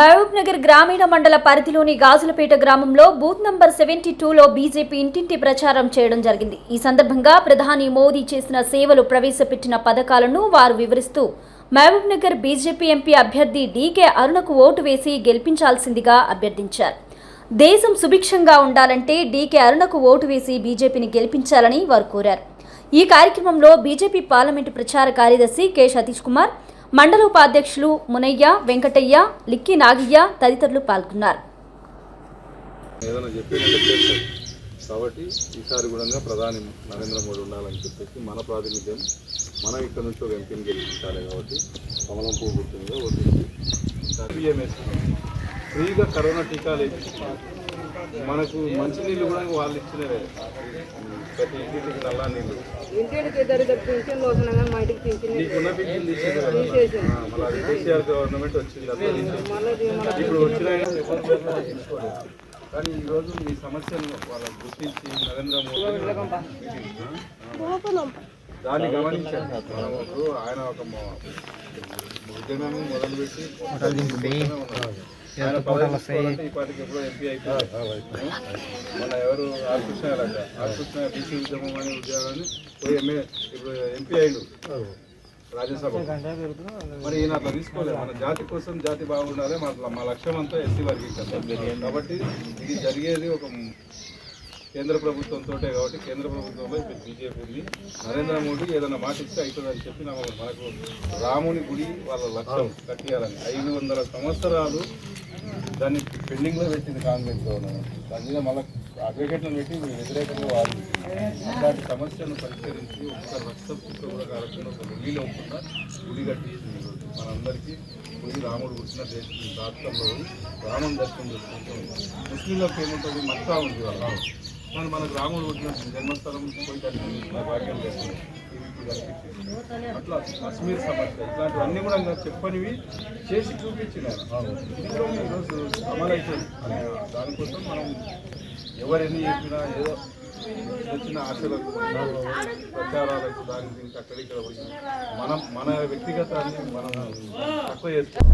మహబూబ్ నగర్ గ్రామీణ మండల పరిధిలోని గాజులపేట గ్రామంలో బూత్ నంబర్ సెవెంటీ టూలో బీజేపీ ఇంటింటి ప్రచారం చేయడం జరిగింది. ఈ సందర్భంగా ప్రధాని మోదీ చేసిన సేవలు ప్రవేశపెట్టిన పథకాలను వారు వివరిస్తూ మహబూబ్ నగర్ బీజేపీ ఎంపీ అభ్యర్థి డీకే అరుణకు ఓటు వేసి గెలిపించాల్సిందిగా అభ్యర్థించారు. దేశం సుభిక్షంగా ఉండాలంటే డీకే అరుణకు ఓటు వేసి బీజేపీని గెలిపించాలని వారు కోరారు. ఈ కార్యక్రమంలో బీజేపీ పార్లమెంటు ప్రచార కార్యదర్శి కె. సతీష్ కుమార్ మండల ఉపాధ్యక్షులు మునయ్య వెంకటయ్య లిక్కి నాగయ్య తదితరులు పాల్గొన్నారు. ఏదైనా కాబట్టి ఈసారి కూడా ప్రధాని నరేంద్ర మోడీ ఉండాలని చెప్పేసి మన ప్రాతినిధ్యం మనం ఇక్కడ నుంచి ఒక ఎంపీని గెలిపించాలి కాబట్టి కమలం పువ్వు గుర్తుందో ఓటించి ఫ్రీగా కరోనా టీకాలు వేసి మనకు మంచినీళ్ళు కూడా వాళ్ళు ఇచ్చినవే. ప్రతి ఇంటికి నల్లా నీళ్ళు. ఇంటికి పింఛన్లు మా ఇంటికి మళ్ళీ కేసీఆర్ గవర్నమెంట్ వచ్చింది. ఇప్పుడు వచ్చిన కానీ ఈరోజు మీ సమస్యను వాళ్ళకి గుర్తించి నరేంద్ర మోదీ దాన్ని గమనించారు ఆయన ఒక ఉద్యమం మొదలుపెట్టి. ఎప్పుడో ఎంపీ అయిపోయారు మన ఎవరు ఆర్ కృష్ణ గారు ఆర్ కృష్ణ బీసీ ఉద్యమం అనే ఉద్యోగాన్ని ఇప్పుడు ఎంపీ అయ్యాడు రాజ్యసభ మరి ఈయన అట్లా తీసుకోలేదు మన జాతి కోసం జాతి బాగుండాలి మన మా లక్ష్యం అంతా ఎస్సీ వర్గీకరణ కాబట్టి ఇది జరిగేది ఒక కేంద్ర ప్రభుత్వంతో కాబట్టి కేంద్ర ప్రభుత్వంలో ఇప్పుడు బీజేపీ ఉంది నరేంద్ర మోడీ ఏదైనా మాట ఇస్తే అవుతుందని చెప్పి నా మనకు రాముని గుడి వాళ్ళ లక్ష్యం కట్టియాలని ఐదు వందల సంవత్సరాలు దాన్ని పెండింగ్లో పెట్టింది కాంగ్రెస్ గవర్నమెంట్. దాని మీద మళ్ళీ అడ్వకేట్లను పెట్టి వ్యతిరేకంగా వాదించింది ఇలాంటి సమస్యను పరిష్కరించి ఒక్క రక్త చుక్క కూడా కాకుండా ఒక వెళ్ళి లేకుండా గుడి కట్టించింది ఈరోజు మనందరికీ పోయి రాముడు పుట్టిన దేశం రాష్ట్రంలో రామం దర్శనం చేసుకుంటూ ముస్లింలకు ఏముంటుంది? మక్కా ఉంది వాళ్ళ కానీ మనకు రాముడు పుట్టిన జన్మస్థలం పోయి దాన్ని భాగ్యం చేస్తుంది. ఇవి ఇప్పుడు అట్లా కాశ్మీర్ సమస్య ఇట్లాంటివన్నీ కూడా చెప్పనివి చేసి చూపించినారు. ఇది కూడా ఈరోజు అమలు అవుతుంది దానికోసం మనం ఎవరు చెప్పినా ఏదో వచ్చిన ఆశలకు ప్రచారాలకు దానికి దీనికి అక్కడిక్కడ పోయి మనం మన వ్యక్తిగతాన్ని మనం తక్కువ చేస్తాం